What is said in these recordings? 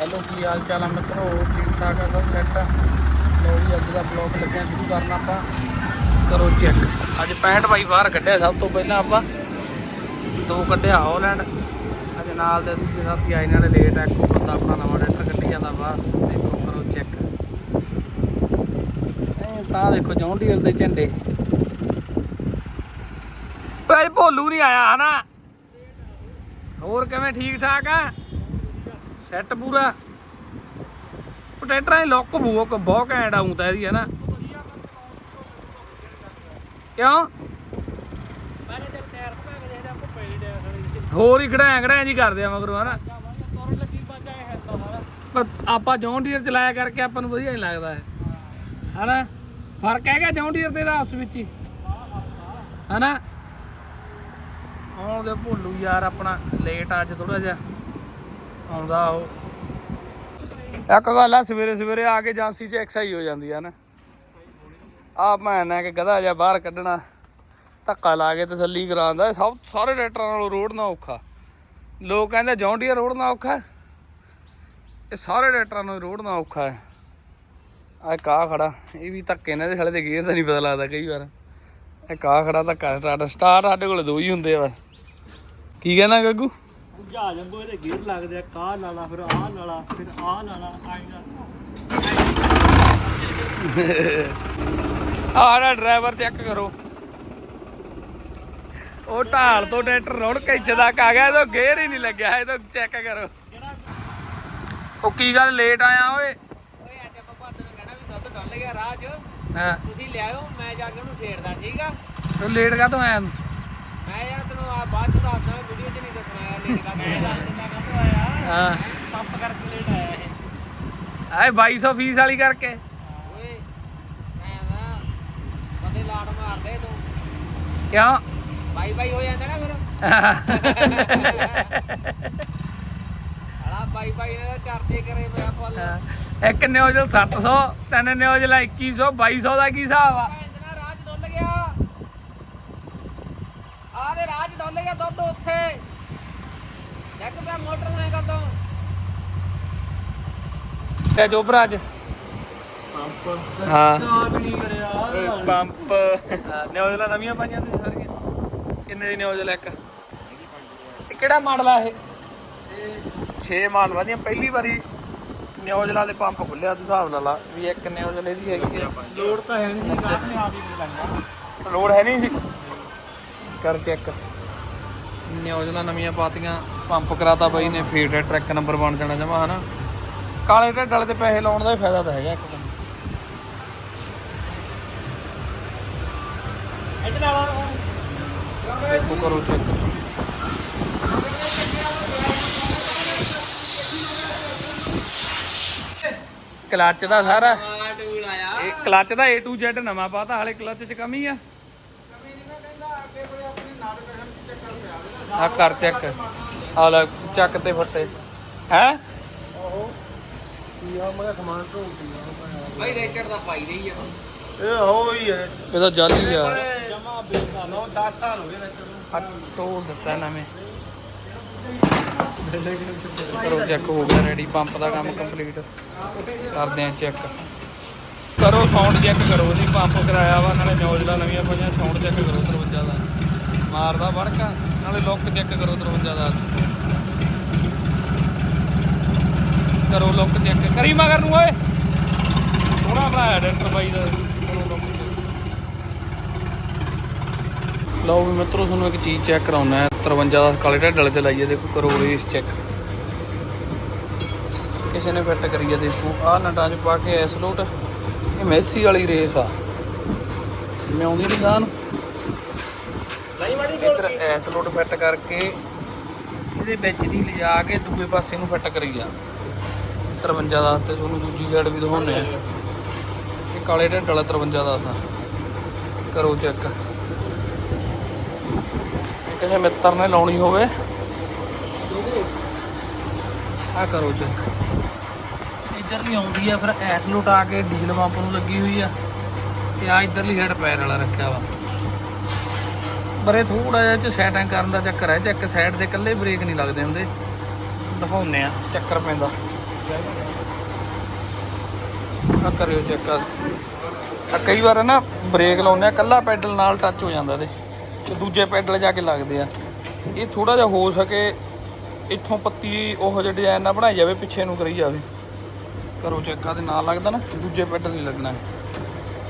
Hello, ਕੀ ਹਾਲ ਚਾਲ ਆ ਮਿੱਤਰੋ? ਠੀਕ ਠਾਕ ਆ, ਸਭ ਸੈੱਟ ਆ? ਲੋ ਜੀ, ਅੱਜ ਦਾ ਬਲੌਗ ਲੱਗਿਆ ਸ਼ੁਰੂ ਕਰਨਾ ਆਪਾਂ। ਕਰੋ ਚੈੱਕ ਅੱਜ 65 ਬਾਈ ਬਾਹਰ ਕੱਢਿਆ ਸਭ ਤੋਂ ਪਹਿਲਾਂ ਆਪਾਂ। ਦੋ ਕੱਢਿਆ ਹਾਲੈਂਡ ਅੱਜ ਨਾਲ ਦੇ ਦੂਜੇ ਸਾਥੀ ਆਏ ਨਾਲੇ ਲੇਟ ਆ ਕੋ ਬੰਦਾ ਆਪਣਾ ਨਵਾਂ ਟਰੈਕਟਰ ਕੱਢੀ ਜਾਂਦਾ ਬਾਹਰ। ਦੇਖੋ, ਕਰੋ ਚੈੱਕ ਤਾਂ ਦੇਖੋ ਜੌਨ ਡੀਅਰ ਦੇ ਝੰਡੇ। ਭਾਈ, ਭੋਲੂ ਨਹੀਂ ਆਇਆ, ਹਨਾ? ਹੋਰ ਕਿਵੇਂ, ਠੀਕ ਠਾਕ ਆ? ਸੈੱਟ ਪੂਰਾ। ਪੋਟੇਟਰਾਂ ਦੀ ਲੁੱਕ ਬੂਕ ਬਹੁਤ ਘੈਂਟ ਆਉਂ ਇਹਦੀ ਹੈ ਨਾ ਕਿਉਂ? ਹੋਰ ਹੀ ਖੜਾਇਆ ਖੜਾਇਆ ਜੀ ਕਰਦੇ ਆ ਮਗਰੋਂ, ਹਨਾ? ਪਰ ਆਪਾਂ ਜੌਨ ਡੀਅਰ ਚਲਾਇਆ ਕਰਕੇ ਆਪਾਂ ਨੂੰ ਵਧੀਆ ਨਹੀਂ ਲੱਗਦਾ ਹੈ ਹਨਾ? ਫ਼ਰਕ ਹੈਗਾ ਜੌਨ ਡੀਅਰ ਤੇ ਦਾ ਉਸ ਵਿੱਚ ਹੀ। ਹਨਾ? ਆਉਂਦੇ ਭੋਲੂ ਯਾਰ ਆਪਣਾ ਲੇਟ ਅੱਜ ਥੋੜਾ ਜਿਹਾ। ਆਉਂਦਾ ਉਹ। ਇੱਕ ਗੱਲ ਆ, ਸਵੇਰੇ ਸਵੇਰੇ ਆ ਕੇ ਏਜੰਸੀ 'ਚ ਐਕਸਾਈ ਹੋ ਜਾਂਦੀ ਆ ਨਾ। ਆ ਮੈਂ ਨਾ ਕਿ ਗਧਾ ਜਿਹਾ ਬਾਹਰ ਕੱਢਣਾ, ਧੱਕਾ ਲਾ ਕੇ ਤਸੱਲੀ ਕਰਾਉਂਦਾ ਸਭ, ਸਾਰੇ ਟਰੈਕਟਰਾਂ ਨਾਲੋਂ ਰੋਡ ਨਾ ਔਖਾ। ਲੋਕ ਕਹਿੰਦੇ ਜੋ ਰੋਡ ਨਾ ਔਖਾ ਇਹ ਸਾਰੇ ਟਰੈਕਟਰਾਂ ਨੂੰ ਰੋੜਨਾ ਔਖਾ ਹੈ। ਆ ਕਾ ਖੜਾ, ਇਹ ਵੀ ਧੱਕੇ ਨੇ, ਇਹਦੇ ਸਾਲੇ ਦੇ ਗੇਅਰ ਦਾ ਨਹੀਂ ਪਤਾ ਲੱਗਦਾ ਕਈ ਵਾਰ। ਇਹ ਕਾ ਖੜਾ ਧੱਕਾ, ਸਟਾਰਟ ਸਟਾਰਟ ਸਾਡੇ ਕੋਲ ਦੋ ਹੀ ਹੁੰਦੇ ਆ ਕੀ ਕਹਿੰਦਾ ਗੱਗੂ? ਜਾ ਜੰਗੋ ਇਹਦੇ ਗੇਅਰ ਲੱਗਦੇ ਆ ਕਾਹ ਲਾਲਾ ਫਿਰ ਆਹ ਲਾਲਾ ਫਿਰ ਆਹ ਲਾਲਾ ਆਏਗਾ ਆਹ ਡਰਾਈਵਰ ਚੈੱਕ ਕਰੋ। ਉਹ ਢਾਲ ਤੋਂ ਟਰੈਕਟਰ ਰੋੜ ਖਿੱਚਦਾ ਕਾ ਗਿਆ ਇਹਦਾ ਗੇਅਰ ਹੀ ਨਹੀਂ ਲੱਗਿਆ ਇਹਦਾ ਚੈੱਕ ਕਰੋ। ਉਹ ਕੀ ਗੱਲ ਲੇਟ ਆਇਆ ਓਏ? ਓਏ ਅੱਜ ਆਪਾਂ ਭਾਦਰ ਨੂੰ ਕਹਿਣਾ ਵੀ ਦੁੱਧ ਡੁੱਲ ਗਿਆ ਰਾਹ 'ਚ। ਹਾਂ। ਤੁਸੀਂ ਲਿਆਓ ਮੈਂ ਜਾ ਕੇ ਉਹਨੂੰ ਛੇੜਦਾ ਠੀਕ ਆ? ਤੂੰ ਲੇਟ ਕਾ ਤੋਂ ਆਇਆ? ਮੈਂ ਯਾਰ ਤੈਨੂੰ ਆ ਬਾਅਦ ਚ ਦੱਸਦਾ ਵੀਡੀਓ 'ਚ ਨਹੀਂ ਦੱਸਣਾ ਯਾਰ ਲੇਟ ਕਰ ਮੈਂ ਦੱਸ ਦਿੰਦਾ ਕਦੋਂ ਆਇਆ? ਹਾਂ। ਪੰਪ ਕਰਕੇ ਲੇਟ ਆਇਆ ਇਹ। ਆਏ 2200 ਫੀਸ ਵਾਲੀ ਕਰਕੇ। ਓਏ ਮੈਂ ਨਾ ਬੰਦੇ ਲਾੜ ਮਾਰਦੇ ਤੂੰ। ਕਿਉਂ? ਬਾਈ ਬਾਈ ਹੋ ਜਾਂਦਾ ਨਾ ਫਿਰ। ਹਲਾ ਬਾਈ ਬਾਈ ਨੇ ਚਰਚੇ ਕਰੇ ਪਿਆ ਫੁੱਲ। ਇੱਕ ਨਿਊਜ਼ਲ 700 ਤਿੰਨ ਨਿਊਜ਼ਲ 2100 2200 ਦਾ ਕੀ ਹਿਸਾਬ ਆ ਭੈਣ ਦੇ ਨਾਲ ਰਾਹ 'ਚ ਡੁੱਲ ਗਿਆ ਆ ਦੇ ਰਾਹ 'ਚ ਡੁੱਲ ਗਿਆ ਦੁੱਧ ਉੱਥੇ। ਚੱਕ ਪਿਆ ਮੋਟਰਸਾਈਕਲ ਤੋਂ। ਤੇ ਜੋਬਰਾ ਅੱਜ। ਪੰਪ। ਹਾਂ। ਆਪ ਨਹੀਂ ਕਰਿਆ। ਪੰਪ। ਨਿਊਜ਼ਲਾਂ ਨਵੀਆਂ ਪਾਈਆਂ ਤੁਸੀਂ ਸਾਰੀਆਂ। ਕਿੰਨੇ ਦੀ ਨਿਊਜ਼ਲ ਇੱਕ? ਇਹ ਕਿਹੜਾ ਮਾਡਲ ਆ ਇਹ? 6 ਮਾਡਲ ਵਾਲੀਆਂ ਪਹਿਲੀ ਵਾਰੀ ਨਿਊਜ਼ਲਾਂ ਦੇ ਪੰਪ ਖੁੱਲਿਆ ਤੇ ਹਿਸਾਬ ਲਾ ਲਾ ਵੀ ਇੱਕ ਨਿਊਜ਼ਲ ਇਹਦੀ ਹੈਗੀ ਆ। ਲੋਡ ਤਾਂ ਹੈ ਨਹੀਂ ਆਪਣੇ ਆਪ ਹੀ ਬਦਲਾਂਗਾ ਲੋਡ ਹੈ ਨਹੀਂ ਸੀ ਕਰ ਚੈੱਕ। ਨਿਊਜ਼ਲਾਂ ਨਵੀਆਂ ਪਾਤੀਆਂ ਪੰਪ ਕਰਾਤਾ ਬਾਈ ਨੇ ਫੀਡ ਟਰੱਕ ਨੰਬਰ ਬਣ ਜਾਣਾ ਜਮਾ ਹਨਾ? ਕਾਲੇ ਢੱਡ ਵਾਲੇ ਤੇ ਪੈਸੇ ਲਾਉਣ ਦਾ ਹੀ ਫਾਇਦਾ ਤਾਂ ਹੈਗਾ ਇੱਕ ਤਾਂ। ਇੱਧਰ ਆ ਦੇਖੋ ਕਰੋ ਚੈੱਕ ਕਲੱਚ ਦਾ ਸਾਰਾ। ਇਹ ਕਲੱਚ ਦਾ A to Z ਨਵਾਂ ਪਾਤਾ ਹਾਲੇ ਕਲੱਚ 'ਚ ਕਮੀ ਆ। ਆ ਕਰ ਚੈੱਕ ਆ ਲੈ ਚੱਕ ਤੇ ਫੱਟੇ। ਹੈ? ਬਾਈ ਰੇਟਡ ਦਾ ਪਾਈ ਰਹੀ ਆ। ਇਹ ਹੋ ਹੀ। ਹੈ ਇਹਦਾ ਜਾਲੀ ਆ। ਜਮਾ ਬੇਕਾ 9 10 ਸਾਲ ਹੋ ਗਏ ਨੇ ਆ ਟੋਲ ਦਿੱਤਾ ਨਵੇਂ ਕਰੋ ਚੈੱਕ ਹੋ ਗਿਆ ਰੈਡੀ ਪੰਪ ਦਾ ਕੰਮ ਕੰਪਲੀਟ ਕਰਦੇ ਆ ਚੈੱਕ ਕਰੋ ਸਾਊਂਡ ਚੈੱਕ ਕਰੋ ਜੀ ਪੰਪ ਕਰਾਇਆ ਵਾ ਨਾਲੇ ਨੌਜਲਾ ਨਵੀਆਂ ਪਈਆਂ ਸਾਊਂਡ ਚੈੱਕ ਕਰੋ 53 ਦਾ। ਮਾਰਦਾ ਵੜਕਾ। ਨਾਲੇ ਲੁੱਕ ਚੈੱਕ ਕਰੋ 53 ਦਾ ਕਰੋ ਲੁੱਕ ਚੈੱਕ ਕਰੀ ਮਗਰ ਨੂੰ, ਓਏ। ਸੋਹਣਾ ਬਣਾਇਆ ਡਾਕਟਰ ਬਾਈ ਦਾ। ਕਰੋ ਲੁੱਕ check। ਲਓ ਵੀ ਮਿੱਤਰੋ, ਤੁਹਾਨੂੰ ਇੱਕ ਚੀਜ਼ ਚੈੱਕ ਕਰਾਉਣਾ ਹੈ। 53 ਦਾ ਕਾਲੇ ਢੱਡ ਵਾਲੇ ਤੇ ਲਾਈਏ, ਦੇਖੋ ਕਰੋ ਰੇਸ ਚੈੱਕ ਕਿਸੇ ਨੇ ਫਿੱਟ ਕਰੀ ਆ, ਦੇਖੋ। ਆਹ ਨਟਾਂ 'ਚ ਪਾ ਕੇ ਐਸ ਲੋਟ। ਇਹ ਮੈਸੀ ਵਾਲੀ ਰੇਸ ਆ। ਮੈਂ ਆਉਂਦੀ ਨਹੀਂ ਗਾਂ ਨੂੰ। ਨਹੀਂ ਮਾੜੀ ਇੱਧਰ ਐਸ ਲੋਟ ਫਿੱਟ ਕਰਕੇ ਇਹਦੇ ਵਿੱਚ ਦੀ ਲਿਜਾ ਕੇ ਦੂਏ ਪਾਸੇ ਨੂੰ ਫਿੱਟ ਕਰੀ ਆ। 53 ਦਾ ਤੇ ਤੁਹਾਨੂੰ ਦੂਜੀ ਸਾਈਡ ਵੀ ਦਿਖਾਉਣੇ ਆ। ਇਹ ਕਾਲੇ ਢੱਡ ਵਾਲਾ 53 ਦਾ ਸਾ ਕਰੋ ਚੈੱਕ ਇਹ ਕਿਸੇ ਮਿੱਤਰ ਨੇ ਲਾਉਣੀ ਹੋਵੇ। ਆ ਕਰੋ ਚੈੱਕ ਇੱਧਰ ਨਹੀਂ ਆਉਂਦੀ ਆ, ਫਿਰ ਐਸ ਲੋਟ ਆ ਕੇ ਡੀਜ਼ਲ ਪੰਪ ਨੂੰ ਲੱਗੀ ਹੋਈ ਆ। ਤੇ ਆ ਇੱਧਰਲੀ ਸਾਈਡ ਪੈਰ ਵਾਲਾ ਰੱਖਿਆ ਵਾ। ਬਰੇ ਥੋੜਾ ਜਿਹਾ ਚ ਸੈਟਿੰਗ ਕਰਨ ਦਾ ਚੱਕਰ ਹੈ, ਜੇ ਇੱਕ ਸਾਈਡ ਦੇ ਇਕੱਲੇ ਬ੍ਰੇਕ ਨਹੀਂ ਲੱਗਦੇ ਹੁੰਦੇ। ਦਿਖਾਉਨੇ ਆ ਚੱਕਰ ਪੈਂਦਾ। ਆ ਕਰਿਓ ਚੈੱਕ ਆ ਕਈ ਵਾਰ ਨਾ ਬ੍ਰੇਕ ਲਾਉਂਦੇ ਆ ਇਕੱਲਾ ਪੈਡਲ ਨਾਲ ਟੱਚ ਹੋ ਜਾਂਦਾ ਇਹਦੇ ਤੇ ਦੂਜੇ ਪੈਡਲ ਜਾ ਕੇ ਲੱਗਦੇ ਆ। ਇਹ ਥੋੜਾ ਜਿਹਾ ਹੋ ਸਕੇ, ਇੱਥੋਂ ਪੱਤੀ ਉਹ ਜਿਹੇ ਡਿਜ਼ਾਈਨ ਨਾਲ ਬਣਾਈ ਜਾਵੇ, ਪਿੱਛੇ ਨੂੰ ਕਰੀ ਜਾਵੇ। ਕਰੋ ਚੈੱਕ ਆ ਦੇ ਨਾਲ ਲੱਗਦਾ ਨਾ, ਦੂਜੇ ਪੈਡਲ ਨਹੀਂ ਲੱਗਣਾ।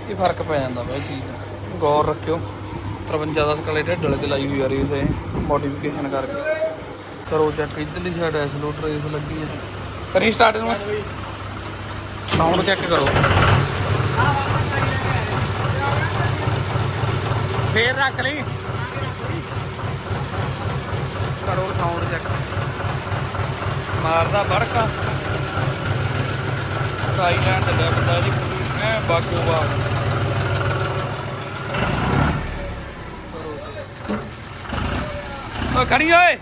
ਇਹ ਫ਼ਰਕ ਪੈ ਜਾਂਦਾ ਵਾ ਇਹ ਚੀਜ਼ ਗੌਰ ਰੱਖਿਓ। 53 ਦਾ ਸਕਲੇ ਢੱਡਲ ਤੇ ਲਾਈ ਹੋਈ ਆ ਰੇਸ ਇਹ ਮੋਡੀਫਿਕੇਸ਼ਨ ਕਰਕੇ ਕਰੋ ਚੈੱਕ ਇਧਰਲੀ ਸਾਈਡ ਐਸ ਲੋਡ ਰੇਸ ਲੱਗੀ ਹੈ ਕਰੀ ਸਟਾਰਟ ਨੂੰ ਸਾਊਂਡ ਚੈੱਕ ਕਰੋ ਫੇਰ ਰੱਖ ਲਈ ਕਰੋ ਸਾਊਂਡ ਚੈੱਕ ਮਾਰਦਾ ਬੜਕਾ ਟਾਈ ਲੈਣ ਤੇ ਲੈ ਬੰਦਾ ਜੀ ਪੂਰੀ ਐ ਬਾਗੋ ਬਾਗ ਓ ਖੜੀ ਓਏ।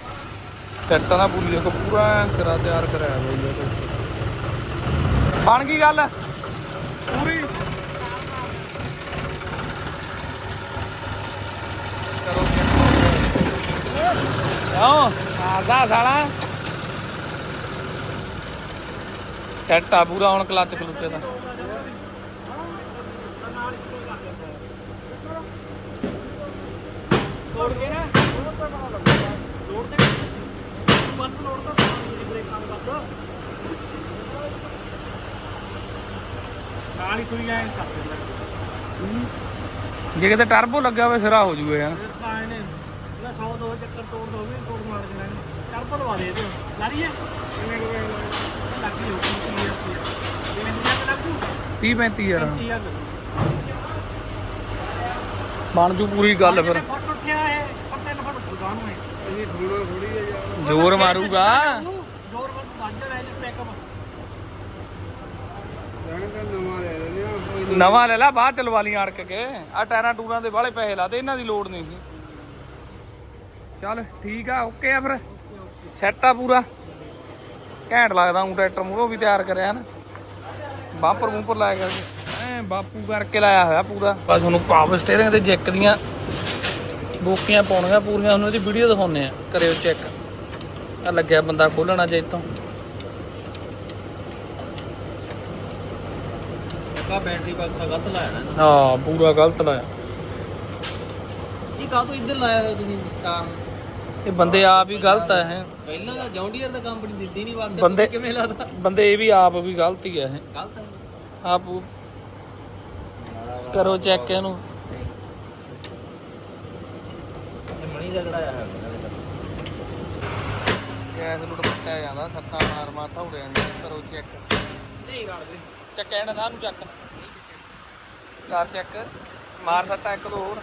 ਟੱਟਾ ਨਾ ਪੂਰੀ ਦੇਖੋ ਪੂਰਾ ਸਿਰਾ ਤਿਆਰ ਕਰਾਇਆ ਬਈ ਇਹ ਤੇ। ਬਣ ਗਈ ਗੱਲ। ਪੂਰੀ। ਕਰੋ ਆਹ ਆਦਾ ਸਾਲਾ। ਸੈੱਟ ਆ ਪੂਰਾ ਹੁਣ ਕਲੱਚ ਕਲੁੱਚੇ ਦਾ। ਤੋੜ ਕੇ ਨਾ ਲੋੜ ਤੇ ਬੰਦ ਲੋੜ ਤਾਂ ਤਾਂ ਬ੍ਰੇਕਾਂ ਨੂੰ ਕਰ ਨਾਲ ਹੀ ਸੂਈ ਜੇ ਕਿਤੇ ਟਰਬੋ ਲੱਗਾ ਹੋਵੇ ਸਿਰਾ ਹੋ ਜੂਗਾ ਯਾਰ। ਇਹ ਤਾਂ ਇਹਨੇ ਇਹਦਾ 100 ਦੋ ਚੱਕਰ ਤੋੜ ਦੋ ਵੀ ਤੋੜ ਮਾਰ ਦੇਣਾ ਇਹਨੇ। ਚੱਲ ਭਲਵਾ ਦੇ ਇਹਦੇ ਲਾਰੀ ਹੈ ਕਿਵੇਂ ਕੋਈ ਲੱਗੀ ਹੋ ਕੀ ਕੀ ਹੈ ਕਿਵੇਂ ਦੁਨੀਆ ਤੇ ਲੱਗੂ? 30 35 ਯਾਰ 30000 ਬਣ ਜੂ ਪੂਰੀ ਗੱਲ ਫਿਰ। ਫੁੱਟ ਉੱਠਿਆ ਹੈ ਪਰ ਤਿੰਨ ਫੁੱਟ ਦੁਕਾਨ ਨੂੰ ਹੈ ਇਹ ਥੋੜਾ ਥੋੜੀ ਹੈ ਯਾਰ। ਜ਼ੋਰ ਮਾਰੂਗਾ ਜ਼ੋਰ ਵੱਧ ਵੱਧ ਜਾਣਾ ਇਹਨੇ ਪੈਕਅਪ ਨਵਾਂ ਲੈ ਲੈ, ਬਾਅਦ ਚ ਲਈ ਆੜ ਕੇ। ਆ ਟਾਇਰਾਂ ਟੂਰਾਂ ਦੇ ਬਾਹਲੇ ਪੈਸੇ ਲਾਤੇ, ਇਹਨਾਂ ਦੀ ਲੋੜ ਨਹੀਂ ਸੀ। ਚੱਲ ਠੀਕ ਆ, ਓਕੇ ਆ ਫਿਰ। ਸੈੱਟ ਆ ਪੂਰਾ। ਘੈਂਟ ਲੱਗਦਾ ਉਹ ਟਰੈਕਟਰ ਮੂਹਰੋਂ ਵੀ ਤਿਆਰ ਕਰਿਆ ਨਾ ਬਾਂਪਰ ਬੂੰਪਰ ਲਾਇਆ ਗਿਆ ਐ ਬਾਪੂ ਕਰਕੇ ਲਾਇਆ ਹੋਇਆ ਪੂਰਾ। ਬਸ ਉਹਨੂੰ ਪਾਵਰ ਸਟੀਅਰਿੰਗ ਤੇ ਜੈਕ ਦੀਆਂ ਬੋਕੀਆਂ ਪਾਉਣੀਆਂ ਪੂਰੀਆਂ ਉਹਨੂੰ ਇਹਦੀ ਵੀਡੀਓ ਦਿਖਾਉਣੇ ਆ, ਕਰਿਓ ਚੈੱਕ ਆ ਲੱਗਿਆ ਬੰਦਾ ਖੋਲਣਾ ਜੇ ਇਤੋਂ ਕਾ ਬੈਟਰੀ ਬਾਕਸ ਗਲਤ ਲਾਇਆ ਨਾ। ਹਾਂ ਪੂਰਾ ਗਲਤ ਲਾਇਆ। ਇਹ ਕਾ ਤੋਂ ਇੱਧਰ ਲਾਇਆ ਹੋਇਆ ਤੁਸੀਂ ਕਾਰ ਇਹ ਬੰਦੇ ਆਪ ਹੀ ਗਲਤ ਆ ਇਹ। ਪਹਿਲਾਂ ਤਾਂ ਜੌਂਡੀਅਰ ਦਾ ਕੰਪਨੀ ਦਿੱਤੀ ਨਹੀਂ ਬਾਕਸ ਬੰਦੇ- ਕਿਵੇਂ ਲਾਦਾ ਬੰਦੇ ਇਹ ਵੀ ਆਪ ਵੀ ਗਲਤ ਹੀ ਆ ਇਹ। ਗਲਤ ਹੈ ਆਪ ਕਰੋ ਚੈੱਕ ਇਹਨੂੰ। ਇਹ ਮਣੀ ਦਾ ਲੜਾਇਆ ਹੈ ਗੈਸ ਲੁੱਟ ਪੱਟਿਆ ਜਾਂਦਾ ਸੱਤਾਂ ਮਾਰ ਮਾਰ ਥੌੜੇ ਜਾਂਦੇ ਕਰੋ ਚੈੱਕ ਨਹੀਂ ਰਲ ਦੇ। ਚੱਕ ਇਹਨਾਂ ਦਾ ਨੂੰ ਚੱਕ। ਕਰ ਚੈੱਕ। ਮਾਰ ਸੱਟਾ ਇੱਕ ਦੋ ਹੋਰ।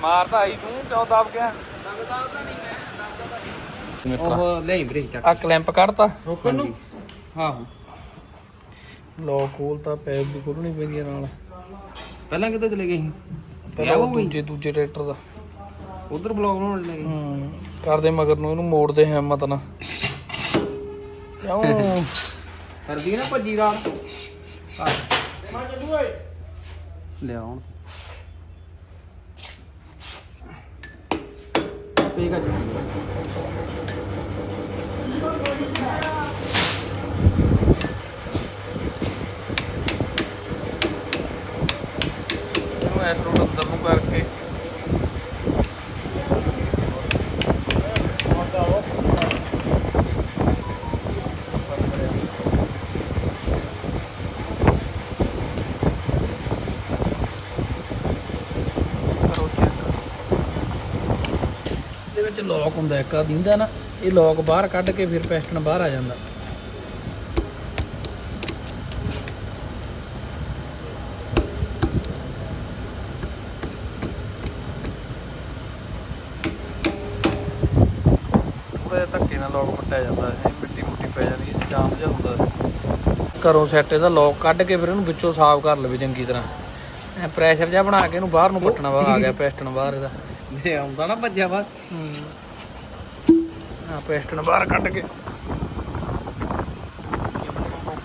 ਮਾਰਦਾ ਆਈ ਤੂੰ ਕਿਉਂ ਦਬ ਗਿਆ? ਲੱਗਦਾ ਤਾਂ ਨਹੀਂ ਮੈਂ ਲੱਗਦਾ ਉਹ ਲੈ ਬ੍ਰੇਕ ਚੱਕ। ਆ ਕਲੈਂਪ ਕੱਢਤਾ। ਰੋਕਣ ਨੂੰ? ਹਾਂ ਲੋਕ ਖੋਲਤਾ ਪੈਪ ਵੀ ਖੋਲਣੀ ਪੈਂਦੀ ਆ ਨਾਲ। ਪਹਿਲਾਂ ਕਿੱਥੇ ਚਲੇ ਗਏ ਸੀ ਪਹਿਲਾਂ ਉਹ ਦੂਜੇ ਦੂਜੇ ਟਰੈਕਟਰ ਦਾ। ਉਧਰ ਬਲੌਗ ਬਣਾਉਣ ਲੱਗੇ ਹੂੰ। ਕਰਦੇ ਮਗਰ ਨੂੰ ਇਹਨੂੰ ਮੋੜਦੇ ਹਿੰਮਤ ਨਾਲ। ਕਿਉਂ? ਕਰਦੀ ਨਾ ਭੱਜੀ ਰਾਲ ਲਿਆਉਣ ਪੇਗਾ ਇਹਨੂੰ ਐਟਰੋਡ ਅੰਦਰ ਨੂੰ ਕਰਕੇ ਕਰੋ check। ਇਹਦੇ ਵਿੱਚ ਲੋਕ ਹੁੰਦਾ ਇੱਕ ਆ ਦਿੰਦਾ ਨਾ ਇਹ ਲੋਕ ਬਾਹਰ ਕੱਢ ਕੇ ਫਿਰ ਪੈਸਟਨ ਬਾਹਰ ਆ ਜਾਂਦਾ। ਪੂਰੇ ਧੱਕੇ ਨਾਲ ਲੋਕ ਪੱਟਿਆ ਜਾਂਦਾ ਹੈ ਮਿੱਟੀ ਮੁੱਟੀ ਪੈ ਜਾਂਦੀ ਹੈ ਜਾਮ ਜਿਹਾ ਹੁੰਦਾ ਘਰੋਂ ਸੈੱਟ ਇਹਦਾ ਲੋਕ ਕੱਢ ਕੇ ਫਿਰ ਇਹਨੂੰ ਵਿੱਚੋਂ ਸਾਫ਼ ਕਰ ਲਵੇ ਚੰਗੀ ਤਰ੍ਹਾਂ। ਐ ਪ੍ਰੈਸ਼ਰ ਜਿਹਾ ਬਣਾ ਕੇ ਇਹਨੂੰ ਬਾਹਰ ਨੂੰ ਪੱਟਣਾ ਵਾ ਆ ਗਿਆ ਪੈਸਟਨ ਬਾਹਰ ਇਹਦਾ। ਲੈ ਆਉਂਦਾ ਨਾ ਭੱਜਿਆ ਵਾ। ਹੂੰ। ਆ ਪੈਸਟਨ ਬਾਹਰ ਕੱਢ ਕੇ।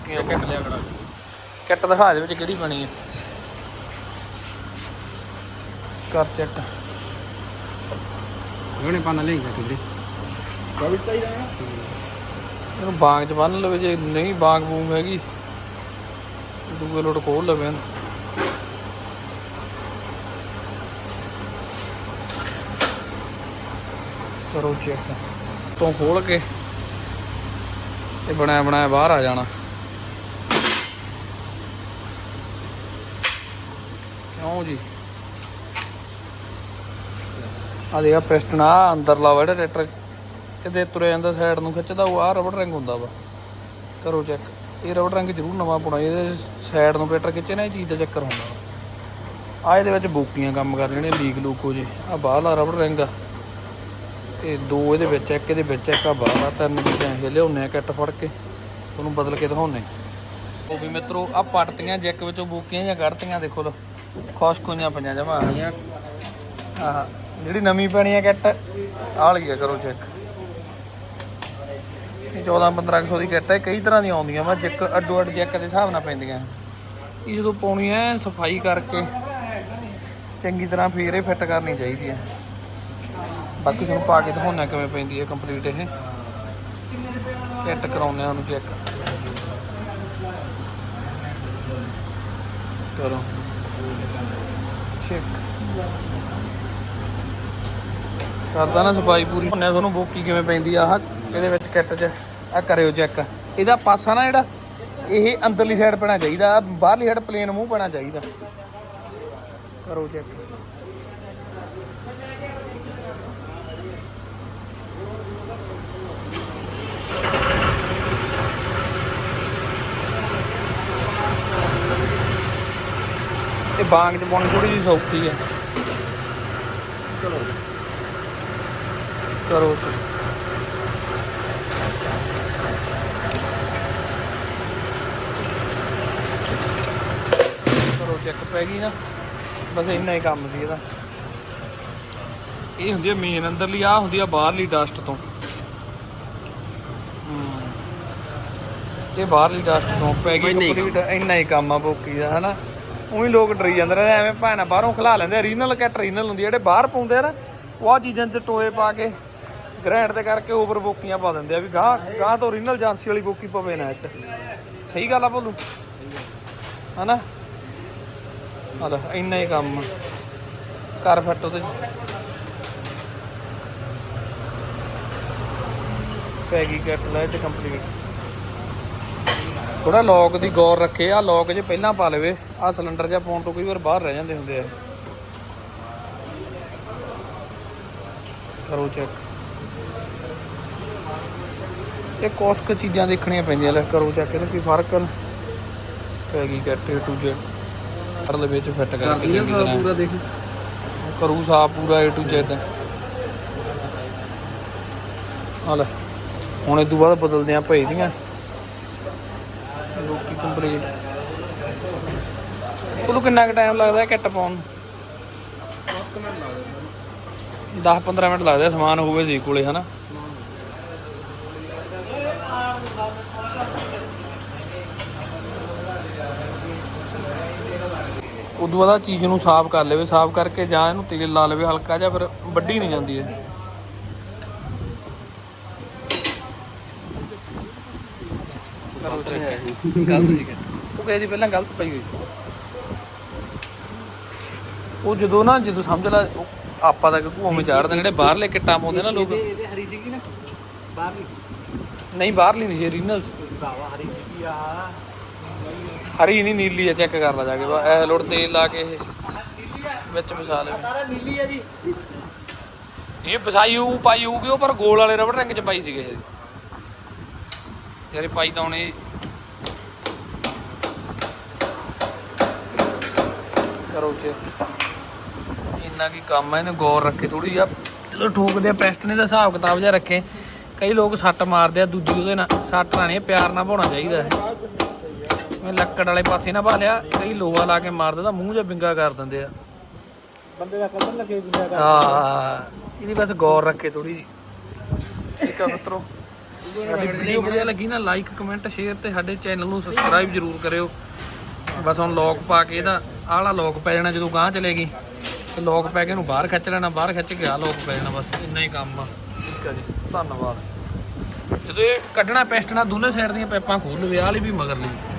ਕੱਟ ਲਿਆ ਕੜਾ ਕਿੱਟ ਦਿਖਾ ਦੇ ਵਿੱਚ ਕਿਹੜੀ ਬਣੀ ਹੈ ਕਰ ਚੈੱਕ। ਉਹਨੇ ਪਾਣਾ ਲੈ ਜਾ ਕਿਧਰੇ ਕਵਿਤਾ ਹੀ ਇਹਨੂੰ ਬਾਗ ਚ ਬੰਨ ਲਵੇ ਜੇ ਨਹੀਂ ਬਾਗ ਬੂਗ ਹੈਗੀ ਦੂਏ ਲੋਟ ਖੋਲ ਲਵੇ ਇਹਨੂੰ। ਕਰੋ ਚੈੱਕ। ਤੋਂ ਖੋਲ ਕੇ ਇਹ ਬਣਾਇਆ ਬਣਾਇਆ ਬਾਹਰ ਆ ਜਾਣਾ। ਕਿਉਂ ਜੀ? ਆ ਦੇਖਾ ਪਿਸਟਨ ਆ ਅੰਦਰਲਾ ਵਾ ਜਿਹੜਾ ਟਰੈਕਟਰ ਕਿਤੇ ਤੁਰੇ ਜਾਂਦਾ ਸਾਈਡ ਨੂੰ, ਖਿੱਚਦਾ ਉਹ ਆ ਰਬੜ ਰਿੰਗ ਹੁੰਦਾ ਵਾ। ਕਰੋ ਚੈੱਕ ਇਹ ਰਬੜ ਰਿੰਗ ਜ਼ਰੂਰ ਨਵਾਂ ਪਾਉਣਾ ਇਹਦੇ ਸਾਈਡ ਨੂੰ ਟਰੈਕਟਰ ਖਿੱਚੇ ਨਾ, ਇਹ ਚੀਜ਼ ਦਾ ਚੱਕਰ ਹੁੰਦਾ ਵਾ। ਆ ਇਹਦੇ ਵਿੱਚ ਬੂਕੀਆਂ ਕੰਮ ਕਰ ਲੈਣੇ ਲੀਕ ਲੂਕ ਹੋ ਜੇ। ਆ ਬਾਹਰਲਾ ਰਬੜ ਰਿੰਗ ਆ। ਇਹ ਦੋ ਇਹਦੇ ਵਿੱਚ, ਇੱਕ ਇਹਦੇ ਵਿੱਚ, ਇੱਕ ਆ ਬਾਹਰ ਤਿੰਨ ਚੀਜ਼ਾਂ ਇਹ ਲਿਆਉਂਦੇ ਆ ਕਿੱਟ ਫੜ ਕੇ। ਤੁਹਾਨੂੰ ਬਦਲ ਕੇ ਦਿਖਾਉਂਦੇ ਉਹ ਵੀ ਮਿੱਤਰੋ ਆ ਪੱਟਤੀਆਂ ਜੈਕ ਵਿੱਚੋਂ ਬੂਕੀਆਂ ਜਾਂ ਕੱਢਤੀਆਂ, ਦੇਖੋ ਲੋ ਖੁਸ਼ਕ ਹੋਈਆਂ ਪਈਆਂ ਜਮਾ। ਆਹ, ਜਿਹੜੀ ਨਵੀਂ ਪੈਣੀ ਆ ਕਿੱਟ, ਆਹ ਲਈ ਕਰੋ ਚੈੱਕ। ਇਹ 14 1500 ਦੀ ਕਿੱਟ ਹੈ ਕਈ ਤਰ੍ਹਾਂ ਦੀਆਂ ਆਉਂਦੀਆਂ ਵਾ, ਜੈਕ ਅੱਡੋ ਅੱਡ ਜੈਕ ਦੇ ਹਿਸਾਬ ਨਾਲ ਪੈਂਦੀਆਂ। ਇਹ ਜਦੋਂ ਪਾਉਣੀ ਐ ਸਫ਼ਾਈ ਕਰਕੇ ਚੰਗੀ ਤਰ੍ਹਾਂ ਫੇਰ ਇਹ ਫਿੱਟ ਕਰਨੀ ਚਾਹੀਦੀ ਹੈ ਬਾਕੀ ਤੁਹਾਨੂੰ ਪਾ ਕੇ ਦਿਖਾਉਣਾ ਕਿਵੇਂ ਪੈਂਦੀ ਹੈ ਕੰਪਲੀਟ ਇਹ। ਫਿੱਟ ਕਰਾਉਂਦੇ ਆ ਉਹਨੂੰ ਚੈੱਕ ਕਰੋ ਚੈੱਕ ਕਰਦਾ ਨਾ ਸਫ਼ਾਈ ਪੂਰੀ। ਹੁੰਨੇ ਤੁਹਾਨੂੰ ਬੋਕੀ ਕਿਵੇਂ ਪੈਂਦੀ ਆ ਆਹ, ਇਹਦੇ ਵਿੱਚ ਕਿੱਟ 'ਚ। ਆ ਕਰਿਓ ਚੈੱਕ ਇਹਦਾ ਪਾਸਾ ਨਾ ਜਿਹੜਾ, ਇਹ ਅੰਦਰਲੀ ਸਾਈਡ ਪੈਣਾ ਚਾਹੀਦਾ ਬਾਹਰਲੀ ਸਾਈਡ ਪਲੇਨ ਮੂੰਹ ਪੈਣਾ ਚਾਹੀਦਾ। ਕਰੋ ਚੈੱਕ ਇਹ ਬਾਗ 'ਚ ਪਾਉਣੀ ਥੋੜੀ ਜਿਹੀ ਸੌਖੀ ਹੈ। ਚਲੋ ਕਰੋ ਕਰੋ ਚੈੱਕ ਪੈ ਗਈ ਨਾ। ਬਸ ਇੰਨਾ ਹੀ ਕੰਮ ਸੀ ਇਹਦਾ। ਇਹ ਹੁੰਦੀ ਹੈ ਮੇਨ ਅੰਦਰਲੀ ਆ ਹੁੰਦੀ ਆ ਬਾਹਰਲੀ ਡਸਟ ਤੋਂ। ਇਹ ਬਾਹਰਲੀ ਡਸਟ ਤੋਂ ਪੈ ਗਈ ਕੰਪਲੀਟ ਇੰਨਾ ਹੀ ਕੰਮ ਆ ਬੋਕੀ ਦਾ ਹਨਾ? ਉਹੀ ਲੋਕ ਡਰੀ ਜਾਂਦੇ ਰਹੇ ਐਵੇਂ ਭਾਣਾ ਬਾਹਰੋਂ ਖਲਾ ਲੈਂਦੇ ਰੀਨਲ ਕੈਟ ਰੀਨਲ ਹੁੰਦੀ ਜਿਹੜੇ ਬਾਹਰ ਪਾਉਂਦੇ ਆ ਨਾ, ਉਹ ਆ ਚੀਜ਼ਾਂ 'ਚ ਟੋਏ ਪਾ ਕੇ ਗ੍ਰੈਂਡ ਤੇ ਕਰਕੇ ਓਵਰ ਬੋਕੀਆਂ ਪਾ ਦਿੰਦੇ ਆ ਵੀ ਗਾਹ ਗਾਹ ਤੋਂ ਰੀਨਲ ਏਜੰਸੀ ਵਾਲੀ ਬੋਕੀ ਪਵੇ ਨਾ ਇਹ ਸਹੀ ਗੱਲ ਆ ਭੋਲੂ? ਹਨਾ? ਆ ਇੰਨਾ ਹੀ ਕੰਮ ਆ। ਕਰ ਫਿੱਟ ਉਹਦੇ 'ਚ। ਪੈ ਲੈ ਚ ਕੰਪਲੀਟ ਥੋੜਾ ਲੌਕ ਦੀ ਗੌਰ ਰੱਖੇ ਆ ਲੌਕ ਜੇ ਪਹਿਲਾਂ ਪਾ ਲਵੇ ਆ ਸਿਲੰਡਰ ਜਿਹਾ ਪਾਉਣ ਤੋਂ ਕਈ ਵਾਰ ਬਾਹਰ ਰਹਿ ਜਾਂਦੇ ਹੁੰਦੇ ਆ। ਕਰੋ ਚੈੱਕ ਇਹ ਕੋਸਕ ਚੀਜ਼ਾਂ ਦੇਖਣੀਆਂ ਪੈਂਦੀਆਂ ਲੈ ਕਰੋ ਚੈੱਕ ਇਹਨੂੰ ਕੀ ਫ਼ਰਕ ਪੈ ਗਈ ਕੱਟ ਟੂ ਜੇ ਕਰ ਵਿੱਚ ਫਿੱਟ ਕਰਕੇ ਚੰਗੀ ਤਰ੍ਹਾਂ। ਪੂਰਾ ਦੇਖ। ਕਰੂ ਸਾਫ਼ ਪੂਰਾ A to Z ਲੈ ਹੁਣ ਇਹ ਤੋਂ ਬਾਅਦ ਬਦਲਦੇ ਆ ਭਈ ਦੀਆਂ। ਲੋਕੀ ਕੰਪਲੀਟ। ਉਹਨੂੰ ਕਿੰਨਾ ਕੁ ਟਾਈਮ ਲੱਗਦਾ ਹੈ ਕਿੱਟ ਪਾਉਣ ਨੂੰ? 10 15 ਮਿੰਟ ਲੱਗਦੇ ਸਮਾਨ ਹੋਵੇ ਜੀ ਕੋਲੇ, ਹਨਾ? ਉਦੋਂ ਬਾਅਦ ਚੀਜ਼ ਨੂੰ ਸਾਫ਼ ਕਰ ਲਵੇ, ਸਾਫ਼ ਕਰਕੇ ਜਾਂ ਇਹਨੂੰ ਤੇਲ ਲਾ ਲਵੇ ਹਲਕਾ ਜਿਹਾ, ਫਿਰ ਵੱਡੀ ਨਹੀਂ ਜਾਂਦੀ ਇਹ। ਕਰੋ ਚੈੱਕ ਗਲਤ ਸੀ ਉਹ ਕਹਿੰਦੀ ਪਹਿਲਾਂ ਗਲਤ ਪਈ ਹੋਈ ਸੀ। ਉਹ ਜਦੋਂ ਨਾ ਜਦੋਂ ਸਮਝ ਲਾ ਉਹ ਆਪਾਂ ਤਾਂ ਘੂਆਂ ਵਿੱਚ ਚਾੜਦੇ ਜਿਹੜੇ ਬਾਹਰਲੇ ਕਿੱਟਾਂ ਪਾਉਂਦੇ ਨਾ ਲੋਕ। ਇਹਦੇ ਹਰੀ ਸੀਗੀ ਨਾ? ਬਾਹਰਲੀ। ਨਹੀਂ ਬਾਹਰਲੀ ਨਹੀਂ ਰੀਨਲ ਬਾਵਾ ਹਰੀ ਸੀਗੀ ਆ। ਹਰੀ ਨਹੀਂ ਨੀਲੀ ਆ ਚੈੱਕ ਕਰ ਲਾ ਜਾ ਕੇ। ਬਾ ਇਹ ਲੋੜ ਤੇਲ ਲਾ ਕੇ ਇਹ ਵਿੱਚ ਮਿਸਾ ਲਵੇ ਸਾਰਾ ਨੀਲੀ ਆ ਜੀ। ਇਹ ਪਸਾਈ ਉਹ ਪਾਈ ਹੋਊਗੀ ਉਹ ਪਰ ਗੋਲ ਵਾਲੇ ਰਬੜ ਰੰਗ ਚ ਪਾਈ ਸੀਗੇ ਇਹ। ਯਾਰੇ ਪਾਈ ਤਾਂ ਕਰੋ ਚੈੱਕ। ਇੰਨਾ ਕੀ ਕੰਮ ਹੈ ਇਹਨੂੰ ਗੌਰ ਰੱਖੇ ਥੋੜੀ ਜਿਹਾ। ਜਦੋਂ ਠੋਕਦੇ ਆ ਪੈਸਟਨੇ ਦਾ ਹਿਸਾਬ ਕਿਤਾਬ ਜਿਹਾ ਰੱਖੇ। ਕਈ ਲੋਕ ਸੱਟ ਮਾਰਦੇ ਆ ਦੂਜੀ ਉਹਦੇ ਨਾਲ ਸੱਟ ਨਾਲ ਨਹੀਂ ਪਿਆਰ ਨਾਲ ਪਾਉਣਾ ਚਾਹੀਦਾ ਹੈ ਮੈਂ ਲੱਕੜ ਵਾਲੇ ਪਾਸੇ ਨਾ ਪਾ ਲਿਆ ਕਈ ਲੋਹਾ ਲਾ ਕੇ ਮਾਰਦੇ ਤਾਂ ਮੂੰਹ ਜਿਹਾ ਵਿੰਗਾ ਕਰ ਦਿੰਦੇ ਆ। ਬੰਦੇ ਦਾ ਕਦਰ ਲੱਗੇ ਗੁੰਡਾ ਕਰ ਹਾਂ ਇਹਦੀ ਬਸ ਗੌਰ ਰੱਖੇ ਥੋੜੀ ਜੀ ਠੀਕ ਆ ਮਿੱਤਰੋ ਸਾਡੀ ਵੀਡੀਓ ਵਧੀਆ ਲੱਗੀ ਨਾ ਲਾਈਕ ਕਮੈਂਟ ਸ਼ੇਅਰ ਤੇ ਸਾਡੇ ਚੈਨਲ ਨੂੰ ਸਬਸਕ੍ਰਾਈਬ ਜਰੂਰ ਕਰਿਓ। ਬਸ ਹੁਣ ਲੋਕ ਪਾ ਕੇ ਇਹਦਾ ਆਲਾ ਲੋਕ ਪੈ ਜਾਣਾ ਜਦੋਂ ਗਾਂ ਚਲੇਗੀ। ਤੇ ਲੋਕ ਪੈ ਕੇ ਇਹਨੂੰ ਬਾਹਰ ਖਿੱਚ ਲੈਣਾ, ਬਾਹਰ ਖਿੱਚ ਕੇ ਆ ਲੋਕ ਪੈ ਜਾਣਾ ਬਸ, ਇੰਨਾ ਹੀ ਕੰਮ ਆ। ਠੀਕ ਆ ਜੀ, ਧੰਨਵਾਦ। ਜਦੋਂ ਇਹ ਕੱਢਣਾ, ਪੈਸਟਣਾ ਦੋਨੇ ਸਾਈਡ ਦੀਆਂ ਪਾਈਪਾਂ ਖੋਲ ਲਵੇ, ਆਹ ਵਾਲੀ ਵੀ ਮਗਰ ਲਈ